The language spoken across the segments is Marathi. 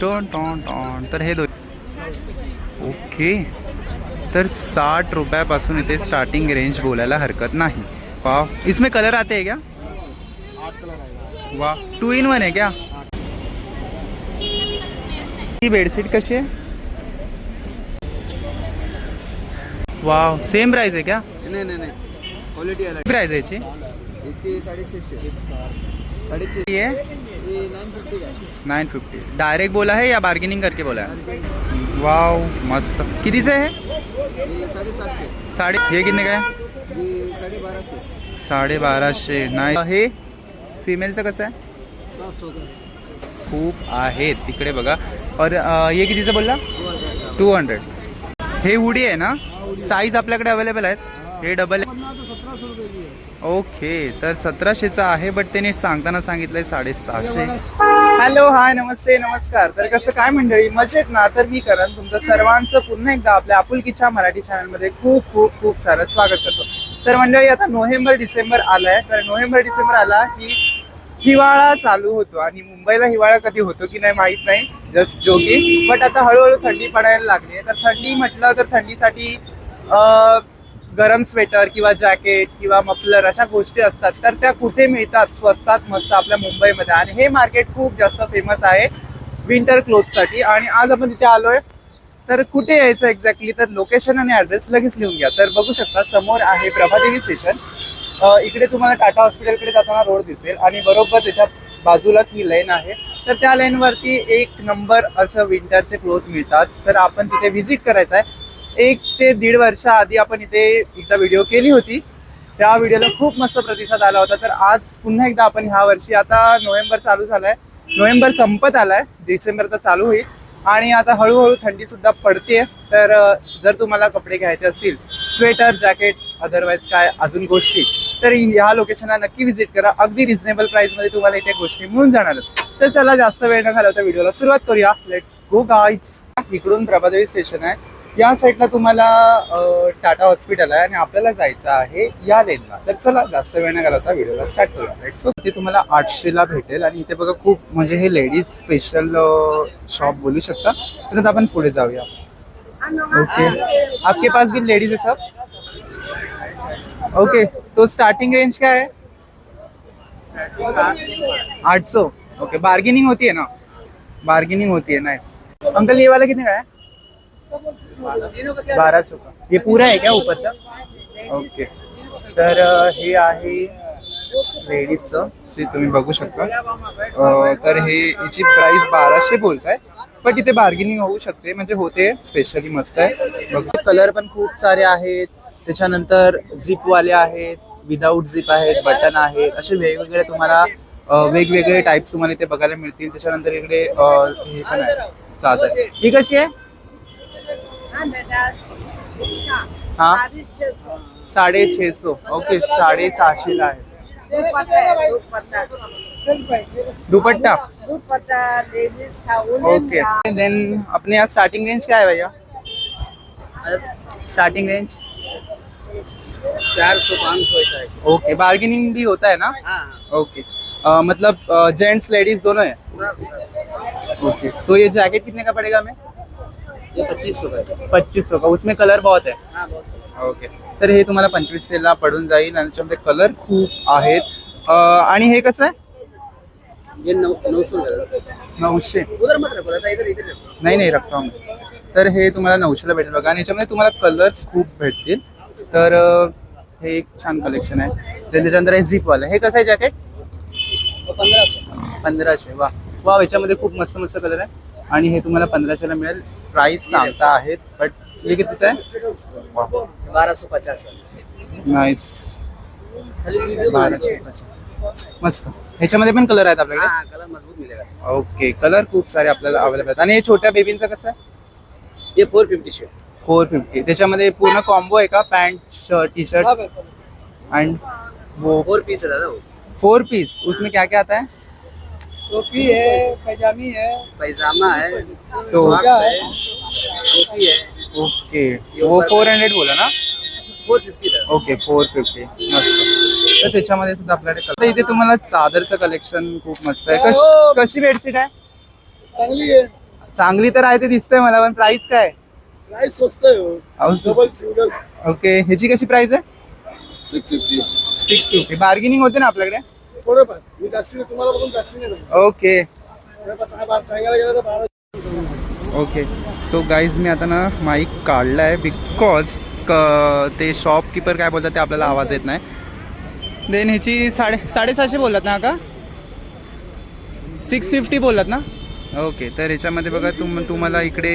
Ton ton ton. तर हे दो ओके. तर साठ रुपयापासून इथे स्टार्टिंग रेंज बोलायला हरकत नाही. वाह इसमें कलर आते हैं क्या? वाह. टू इन वन है क्या? ही बेडशीट कशी आहे? वाव. सेम प्राइस आहे क्या? नहीं नहीं नहीं. क्वालिटी अलग प्राइस आहे याची? नाइन फिफ्टी का नाइन डायरेक्ट बोला है या बार्गेनिंग करके बोला है? वाव मस्त। कितीचं आहे हे? ये साढ़े सौ हे कितने आहे? ये साढ़े बारह सौ। नाही हे? फिमेलचं कसं आहे सौ का खूप आहेत तिकडे बघा. और हे कितीचं बोलला? का टू हंड्रेड हे हुडी आहे ना? साईज आपल्याकडे अवेलेबल आहेत. हे डबल ओके तर सतराशेचा आहे बट त्याने सांगताना सांगितलंय साडेसहाशे. हॅलो हाय नमस्ते नमस्कार. तर कसं काय मंडळी मजेत ना? तर मी करण तुमचं सर्वांचं पुन्हा एकदा आपल्या आपुलकीच्या मराठी चॅनलमध्ये खूप खूप खूप सारं स्वागत करतो. तर मंडळी आता नोव्हेंबर डिसेंबर आलाय. तर नोव्हेंबर डिसेंबर आला की हिवाळा चालू होतो आणि मुंबईला हिवाळा कधी होतो की नाही माहीत नाही जस्ट जोगी बट आता हळूहळू थंडी पडायला लागली आहे. तर थंडी म्हटलं तर थंडीसाठी गरम स्वेटर किंवा जॅकेट किंवा मफलर अशा गोष्टी असतात तर त्या कुठे मिळतात? स्वस्तात मस्त आपल्या मुंबईमध्ये. आणि हे मार्केट खूप जास्त फेमस आहे विंटर क्लोथसाठी आणि आज आपण तिथे आलोय तर कुठे यायचं एक्झॅक्टली तर लोकेशन आणि ॲड्रेस लगेच लिहून घ्या. तर बघू शकता समोर आहे प्रभादेवी स्टेशन इकडे तुम्हाला टाटा हॉस्पिटलकडे जाताना रोड दिसेल. आणि बरोबर त्याच्या बाजूलाच ही लाईन आहे. तर त्या लाईनवरती एक नंबर असं विंटरचे क्लोथ मिळतात. तर आपण तिथे व्हिजिट करायचं आहे. एक ते दीड वर्षाआधी आपण इथे एकदा व्हिडिओ केली होती. त्या व्हिडिओला खूप मस्त प्रतिसाद आला होता. तर आज पुन्हा एकदा आपण ह्या वर्षी आता नोव्हेंबर चालू झालाय. नोव्हेंबर संपत आलाय. डिसेंबर तर चालू होईल. आणि आता हळूहळू थंडी सुद्धा पडते तर जर तुम्हाला कपडे घ्यायचे असतील स्वेटर जॅकेट अदरवाईज काय अजून गोष्टी तर ह्या लोकेशनला नक्की व्हिजिट करा. अगदी रिझनेबलमध्ये तुम्हाला इथे गोष्टी मिळून जाणार तर चला जास्त वेळ न घालवता व्हिडिओला सुरुवात करूया. लेट्स गो गाईज इकडून प्रभादेवी स्टेशन आहे. या साईडला तुम्हाला टाटा हॉस्पिटल आहे आणि आपल्याला जायचं आहे या लेनला. तर चला जास्त वेळ न घालवता व्हिडिओला स्टार्ट करूया. सो ते तुम्हाला आठशेला भेटेल आणि इथे बघा खूप म्हणजे हे लेडीज स्पेशल शॉप बोलू शकता. तर आपण पुढे जाऊया. ओके आपके पास भी लेडीज है सब ओके तो स्टार्टिंग रेंज क्या है आठ सौ ओके बार्गेनिंग होती है ना? बार्गेनिंग होती है नाइस अंकल ये वाला कितने का है बारह सौ का ये पूरा है क्या ऊपर तक ओके. तर हे आहे लेडीजचं से तुम्ही बघू शकता. तर हे याची प्राइस बाराशे बोलताय पण इथे बार्गेनिंग होऊ शकते म्हणजे होते स्पेशली मस्त आहे. बघू. कलर पण खूप सारे आहेत. त्याच्यानंतर झिप वाले आहेत विदाऊट झिप आहेत बटन आहेत. असे वेगवेगळे तुम्हाला वेगवेगळे टाइप्स तुम्हाला इथे बघायला मिळतील. त्याच्यानंतर इकडे हे पण आहे. चादर. ही कशी आहे? हा। साडे छे सौ। ओके साडे सहाशेला आहे दुपट्टा? ओके। देन अपने यहाँ स्टार्टिंग रेंज क्या है भैया? स्टार्टिंग रेंज चार सौ पाँच सौ ऐसा है। ओके बार्गेनिंग भी होता है ना? हाँ ओके। अ, मतलब जेंट्स लेडीज़ दोनों है? ओके। तो ये जैकेट कितने का पड़ेगा हमें? ये पच्चीस सौ का है। पच्चीस सौ का उसमें कलर बहुत है। हाँ बहुत ओके तर हे तुम्हाला पंचवीसशेला पडून जाईल आणि त्याच्यामध्ये कलर खूप आहेत. अ, आणि हे कसं आहे? ये नौ नौ सौ का नऊशे. उधर मत रखो दादा इधर इधर रखो। नाही नाही रक्कम तर हे तुम्हाला नऊशेला भेटेल बघा. आणि याच्यामध्ये तुम्हाला कलर्स खूप भेटतील. तर अ, हे एक छान कलेक्शन आहे. Then त्याच्यानंतर हे झिपवालं हे कसं आहे जॅकेट पंद्रह सौ पंधराशे. वा. वा याच्यामध्ये खूप मस्त मस्त कलर आहे. आणि हे तुम्हाला पंधराशेला मिळेल. प्राइस सांगता आहेत बट हे कितीचं आहे? बारह सौ पचास नाईस बाराशे. पचास मस्त. ह्याच्यामध्ये पण कलर आहेत आपल्याकडे? हाँ कलर मजबूत मिलेगा ओके कलर खूप सारे आपल्याला अवेलेबल आहेत. आणि हे छोट्या बेबींचं कसं आहे? ये four fifty shirt four fifty त्याच्यामध्ये पूर्ण कॉम्बो आहे का? पॅन्ट शर्ट टी शर्ट वो फोर पीस है दादा फोर पीस उसमें क्या क्या आता है? टोपी है पैजामी है। पैजामा है तो- है टोपी है। ओके वो फोर हंड्रेड बोला ना? Four fifty okay four fifty मस्त. तर त्याच्यामध्ये सुद्धा आपल्याकडे इथे तुम्हाला चादरचं कलेक्शन खूप मस्त आहे. कश कशी बेडशीट आहे? चांगली आहे. चांगली तर आहे ते दिसतंय मला पण प्राइस काय? प्राइस स्वस्त आहे हो. अहो, डबल सिंगल ओके ह्याची कशी प्राइस आहे? Six fifty six fifty bargaining होते ना आपल्याकडे? थोडंफार मी जास्ती नाही, तुम्हाला बघून जास्ती नाही नाही ओके. थोडंफार सहा बारा सांगायला गेलं तर बारा ओके. सो गाईज मी आता ना माईक काढला आहे बिकॉज ते शॉपकीपर काय बोलतात ते आपल्याला आवाज येत नाही. देन ह्याची साडे साडेसहाशे बोललात ना का? सिक्स फिफ्टी बोललात ना? ओके. तर ह्याच्यामध्ये बघा तुम तुम्हाला इकडे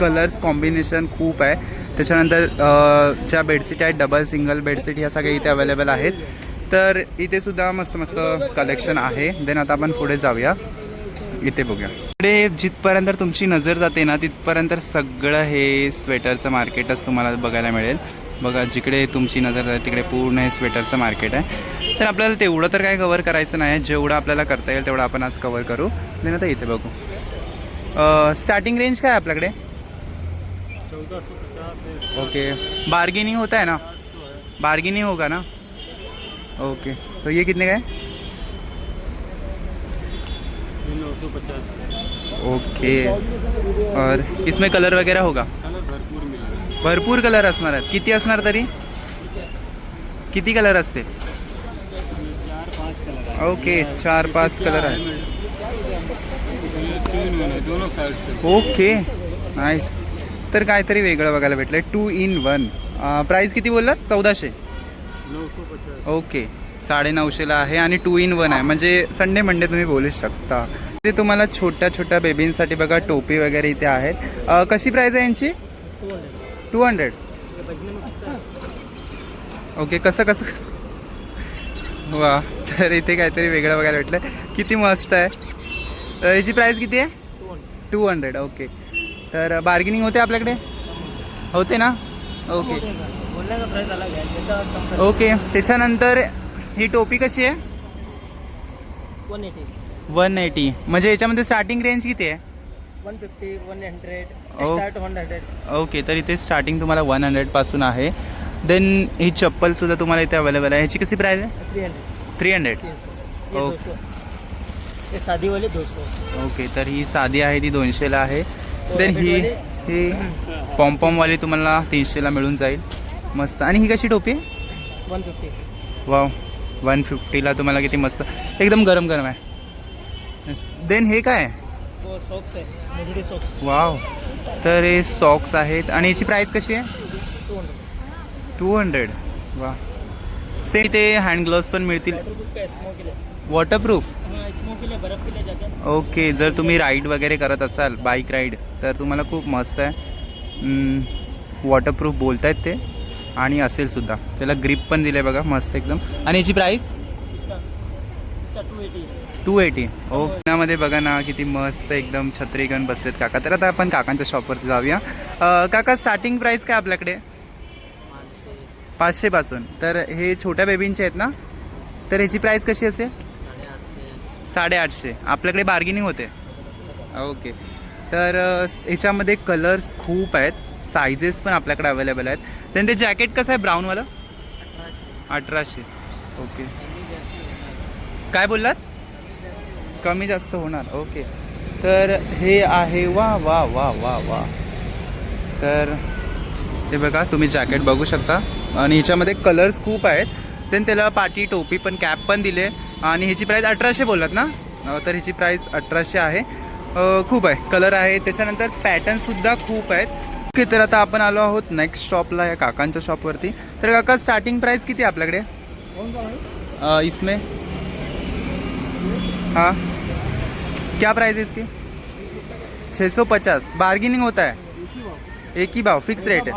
कलर्स कॉम्बिनेशन खूप आहे. त्याच्यानंतर अ, ज्या बेडशीट आहेत डबल सिंगल बेडशीट ह्या सगळ्या इथे अवेलेबल आहेत. तर इथे सुद्धा मस्त मस्त कलेक्शन आहे. देन आता आपण पुढे जाऊया. इथे बघूया. इकडे जिथपर्यंत तुमची नजर जाते ना तिथपर्यंत सगळं हे स्वेटरचं मार्केटच तुम्हाला बघायला मिळेल. बघा जिकडे तुमची नजर जाते तिकडे पूर्ण हे स्वेटरचं मार्केट आहे. तर आपल्याला तेवढं तर काय कवर करायचं नाही. जेवढं आपल्याला करता येईल तेवढं आपण आज कवर करू. देन आता इथे बघू. स्टार्टिंग रेंज काय आहे आपल्याकडे? ओके. बार्गेनिंग होता है ना? बार्गेनिंग होगा ना? ओके. तो ये कितने का है? ओके. और इसमें कलर वगैरह होगा? भरपूर कलर असणार आहेत. किती असणार तरी? किती कलर असते ओके चार पाच कलर आहेत. ओके. नाईस तर काहीतरी वेगळं बघायला भेटलं टू इन वन प्राईस किती बोललात? चौदाशे. ओके. साडे नऊशेला आहे आणि टू इन वन आहे. म्हणजे संडे मंडे तुम्ही बोलू शकता. ते तुम्हाला छोट्या छोट्या बेबींसाठी बघा टोपी वगैरे इथे आहेत. कशी प्राईस आहे यांची? टू हंड्रेड ओके कसं कसं कसं? वा तर इथे काहीतरी वेगळं बघायला भेटलं. किती मस्त आहे. तर याची प्राईस किती आहे? टू हंड्रेड ओके तर बार्गेनिंग होते आपल्याकडे? होते ना? ओके. ओके त्याच्यानंतर ही टोपी कशी आहे? वन एटी वन एटी म्हणजे याच्यामध्ये स्टार्टिंग रेंज किती आहे? One fifty one hundred. Start one hundred okay तर इथे स्टार्टिंग तुम्हाला वन हंड्रेडपासून आहे. देन ही चप्पलसुद्धा तुम्हाला इथे अवेलेबल आहे. ह्याची कशी प्राईस आहे? थ्री हंड्रेड थ्री हंड्रेड तीन सौ ये Oh. दो सौ ये शादी वाली दो सौ ओके तर ही साधी आहे ती दोनशेला आहे. देन ही ही पॉम्पॉमवाली तुम्हाला तीनशेला मिळून जाईल. मस्त. आणि ही कशी टोपी? आहे वन फिफ्टी. वाव. वन फिफ्टीला तुम्हाला किती मस्त. एकदम गरम गरम आहे देन हे काय? सॉक्स है सॉक्स वाव. तर हे सॉक्स आहेत. आणि याची प्राईस कशी आहे? टू हंड्रेड टू हंड्रेड वा सेम ते हँड ग्लोव्स पण मिळतील. वाटरप्रूफ हाँ ओके जर तुम्ही राईड वगैरे करत असाल बाईक राईड तर तुम्हाला खूप मस्त आहे. वॉटरप्रूफ बोलतायत ते. आणि असेल सुद्धा. त्याला ग्रिप पण दिलं बघा मस्त एकदम. आणि याची प्राईस इसका टू एटी टू एटी ओ पुण्यामध्ये बघा ना किती मस्त एकदम छत्री घेऊन बसलेत काका. तर आता आपण काकांच्या शॉपवरती जाऊया. काका स्टार्टिंग प्राईस काय आपल्याकडे? पाचशेपासून तर हे छोट्या बेबींचे आहेत ना? तर ह्याची प्राईस कशी असेल? साडेआठशे. आपल्याकडे बार्गेनिंग होते. ओके तर ह्याच्यामध्ये कलर्स खूप आहेत. सायझेस पण आपल्याकडे अवेलेबल आहेत. देन ते जॅकेट कसं आहे ब्राऊनवालं अठराशे. ओके काय बोललात? कमी जास्त होणार. ओके तर हे आहे वा वा वा वा वा. तर हे बघा तुम्ही जॅकेट बघू शकता. आणि ह्याच्यामध्ये कलर्स खूप आहेत. देन त्याला पाटी टोपी पण कॅप पण दिले. आणि ह्याची प्राईस अठराशे बोललात ना? तर ह्याची प्राईस अठराशे आहे. खूप आहे. कलर आहे. त्याच्यानंतर पॅटर्नसुद्धा खूप आहेत. ओके तर आता आपण आलो आहोत नेक्स्ट शॉपला या काकांच्या शॉपवरती तर काका स्टार्टिंग प्राईस किती आहे आपल्याकडे? इसमें? हाँ? क्या प्राइस है इसकी? छः सौ पचास. बार्गेनिंग होता है एक ही भाव फिक्स रेट आहे.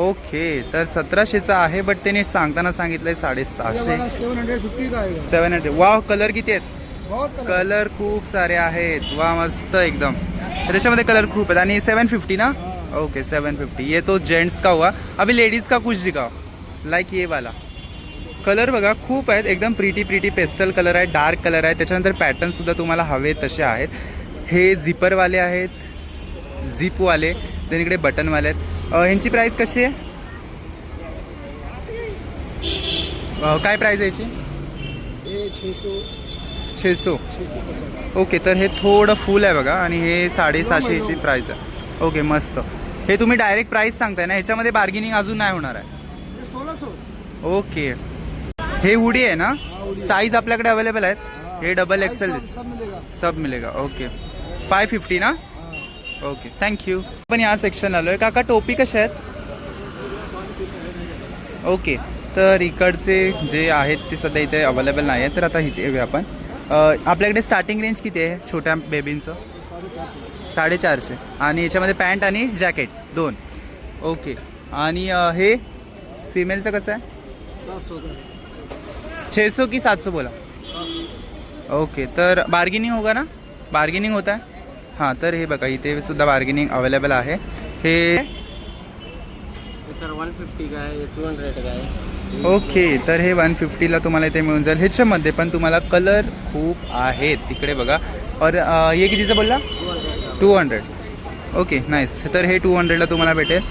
ओके तर सतराशेचा आहे बट त्याने सांगताना सांगितलंय साडेसहाशे. सेवन हंड्रेड फिफ्टी का आएगा सेवन हंड्रेड वा कलर किती आहेत? कलर खूप सारे आहेत. वा मस्त एकदम. त्याच्यामध्ये कलर खूप आहेत. आणि सेवन फिफ्टी ना। ओके सेवन फिफ्टी ये तो जेंट्स का हुआ. अभी लेडीज का कुछ दिखाओ. लाईक ये वाला. कलर बघा खूप आहेत. एकदम प्रिटी प्रिटी पेस्टल कलर आहे डार्क कलर आहे. त्याच्यानंतर पॅटर्नसुद्धा तुम्हाला हवे तसे आहेत. हे झिपरवाले आहेत. झिपवाले देन इकडे बटनवाले आहेत. ह्यांची प्राईस कशी आहे? काय प्राईस आहे याची? छः सौ. ओके तर हे थोडं फुल आहे बघा आणि हे साडेसहाशेची प्राईस आहे. ओके मस्त. हे तुम्ही डायरेक्ट प्राईस सांगताय ना ह्याच्यामध्ये बार्गेनिंग अजून नाही होणार आहे. ओके. हे हुडी आहे ना? साईज आपल्याकडे अवेलेबल आहेत. हे. डबल एक्सेल सब मिलेगा. सब मिलेगा. ओके. फाय फिफ्टी ना? ओके. थँक्यू पण या सेक्शन आलो आहे काका टोपी कशा आहेत? ओके. तर इकडचे जे आहेत ते सध्या इथे अवेलेबल नाही आहेत. तर आता इथे येऊया आपण. आपल्याकडे स्टार्टिंग रेंज किती आहे छोट्या बेबींचं साडेचारशे. आणि याच्यामध्ये पॅन्ट आणि जॅकेट दोन. ओके आणि हे फिमेलचं कसं आहे? छेसो छे सौ की सातसो बोला. ओके तर बार्गेनिंग होगा ना? बार्गेनिंग होता है? हां तर हे बघा इथे सुद्धा बार्गेनिंग अवेलेबल आहे. हे सर वन फिफ्टी का टू हंड्रेड का ओके तर हे वन फिफ्टीला तुम्हाला इथे मिळून जाईल. ह्याच्यामध्ये पण तुम्हाला कलर खूप आहेत. तिकडे बघा. और हे कितीचं बोलला? टू हंड्रेड ओके नाईस तर हे टू हंड्रेडला तुम्हाला भेटेल.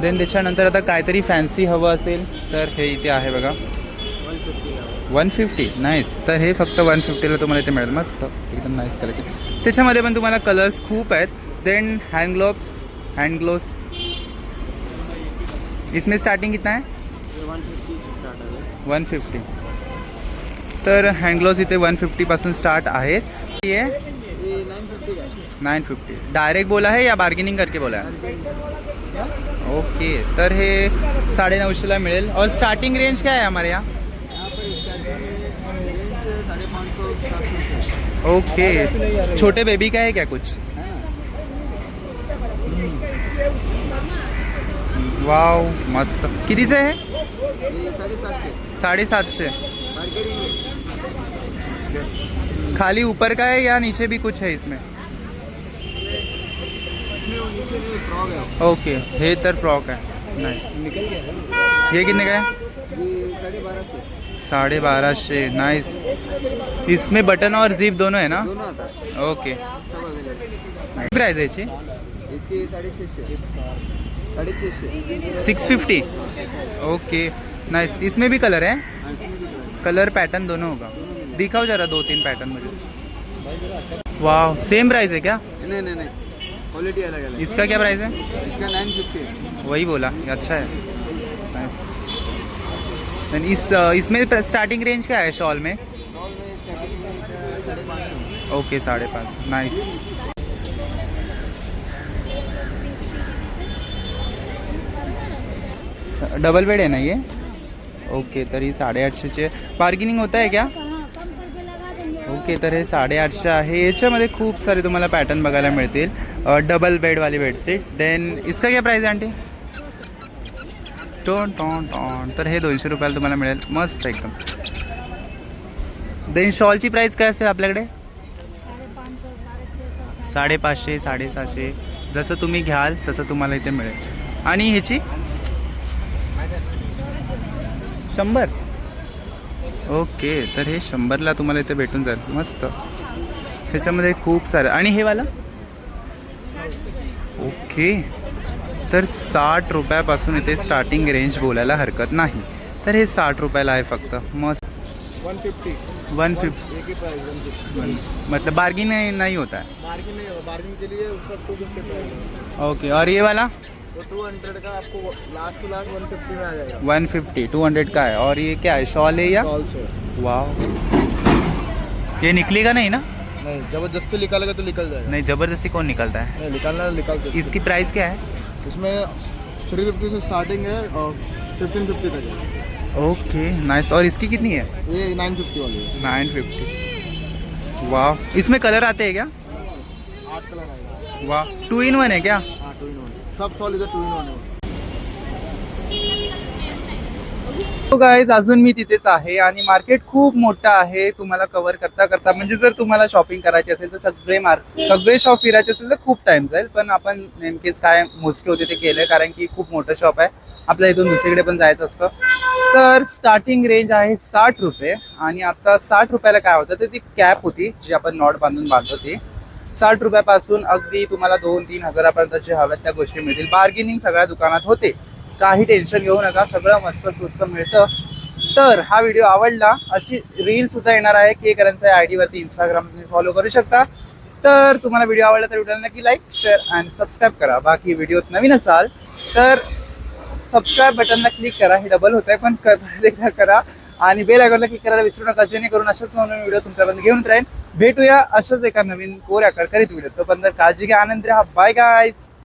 देन त्याच्यानंतर आता काहीतरी फॅन्सी हवं असेल तर हे इथे आहे बघा. वन फिफ्टी नाईस तर हे फक्त वन फिफ्टीला तुम्हाला इथे मिळेल. मस्त. एकदम नाईस कलेक्शन त्याच्यामध्ये पण तुम्हाला कलर्स खूप आहेत. Then hand gloves hand gloves इसमें स्टार्टिंग कितना है? वन फिफ्टी तर हँड इथे वन फिफ्टीपासून स्टार्ट आहेत ये ये फिफ्टी डायरेक्ट बोला आहे या बार्गेनिंग करके बोला. है ओके तर हे साडे नऊशेला मिळेल. और स्टार्टिंग रेंज काय आहे हमारे यहाँ ओके छोटे बेबी का है क्या कुछ? वाव मस्त. कितीचं आहे? साढ़े सात सौ। साडेसातशे मार्केटिंग रेट खाली ऊपर का है या नीचे भी कुछ है इसमें? इसमें वो नीचे नहीं फ्रॉक है। ओके हे तर फ्रॉक आहे नाईस निकल गया हे कितने का है? ये साढ़े बारह सौ। साढ़े बारहशे नाइस इसमें बटन और जिप दोनों है ना? दोनों आता है। ओके सब अवेलेबल प्राइस है याची इसके साढ़े छः सौ साढ़े छः सौ। Six fifty? ओके नाइस इसमें भी कलर है? कलर कलर पैटर्न दोनों होगा। दिखाओ जरा दो तीन पैटर्न मुझे। वाह सेम प्राइस है क्या? नहीं नहीं नहीं. क्वालिटी अलग अलग इसका क्या प्राइस है? इसका नाइन फिफ्टी वही बोला अच्छा है। नाइस इस इसमें स्टार्टिंग रेंज क्या है शॉल में? ओके साढ़े पाँच नाइस डबल बेड आहे ना ये? ओके तरी साडेआठशेचे बार्गेनिंग होत आहे क्या? ओके तर हे साडेआठशे आहे. याच्यामध्ये खूप सारे तुम्हाला पॅटर्न बघायला मिळतील. डबल बेडवाली बेडशीट देन इसका क्या प्राईज आहे आंटी? Tone ton ton. तर हे दोनशे रुपयाला तुम्हाला मिळेल. मस्त एकदम. देन शॉलची प्राईस काय असेल आपल्याकडे? साडेपाचशे साडेसहाशे. जसं तुम्ही घ्याल तसं तुम्हाला इथे मिळेल. आणि ह्याची? शंभर. ओके तर हे शंभरला तुम्हाला इथे भेटून जाईल. मस्त. ह्याच्यामध्ये खूप सारं. आणि हे वाला? ओके. तर साठ रुपयापासून इथे स्टार्टिंग रेंज बोलायला हरकत नाही. तर हे साठ रुपयाला आहे फक्त. मस्त. वन फिफ्टी वन फिफ्टी मतलब बार्गिंग नहीं, नहीं होता है बार्गिंग नहीं होगा बार्गिंग के लिए उसका टू फिफ्टी प्राइस है ओके. और ये वाला? टू हंड्रेड का आपको last two last one fifty में आ जाएगा। वन फिफ्टी टू हंड्रेड का है। और ये क्या है? शॉल है या? वाह ये निकलेगा नहीं ना? नहीं ज़बरदस्ती निकालेगा तो निकल जाएगा। नहीं ज़बरदस्ती कौन निकलता है? नहीं निकालना निकालते इसकी प्राइस क्या है? इसमें थ्री फिफ्टी से स्टार्टिंग है और फिफ्टीन फिफ्टी तक है। ओके नाइस और इसकी कितनी है? ये नाइन फिफ्टी वाली है। नाइन फिफ्टी वाह इसमें कलर आते हैं क्या? आठ कलर आएगा। वाह टू इन वन है क्या? हाँ सब सॉल टू इन वन गाईज अजून मी तिथेच आहे आणि मार्केट खूप मोठं आहे. तुम्हाला कव्हर करता करता म्हणजे जर तुम्हाला शॉपिंग करायची असेल तर सगळे मार्क सगळे शॉप फिरायचे असेल तर खूप टाइम जाईल. पण आपण नेमकेच काय मोजके होते ते केलं कारण की खूप मोठं शॉप आहे. आपल्या इथून दुसरीकडे पण जायचं असतं. तर स्टार्टिंग रेंज आहे साठ रुपये. आणि आता साठ रुपयाला काय होतं तर ती कॅप होती जी आपण नॉट बांधून बांधतो ती साठ रुपयापासून अगदी तुम्हाला दोन तीन हजारापर्यंत जे हव्यात त्या गोष्टी मिळतील. बार्गेनिंग सगळ्या दुकानात होते. काही टेन्शन घेऊ नका सगळं मस्त स्वस्त मिळतं. तर हा व्हिडिओ आवडला अशी रील सुद्धा येणार आहे के करंचा आय वरती इंस्टाग्राम तुम्ही फॉलो करू शकता. तर तुम्हाला व्हिडिओ आवडला तर व्हिडिओला नक्की लाईक शेअर अँड सबस्क्राईब करा. बाकी व्हिडिओत नवीन असाल तर सबस्क्राईब बटनला क्लिक करा. हे डबल होत आहे पण एकदा करा. आणि बेल आयकॉनला क्लिक करायला विसरू नका. जेणेकरून अशाच नवीन व्हिडिओ तुमच्यापर्यंत घेऊन राहील भेटूया असंच एका नवीन कोऱ्या करकरीत व्हिडिओ तोपर्यंत काळजी घ्या. आनंद राहा. Bye guys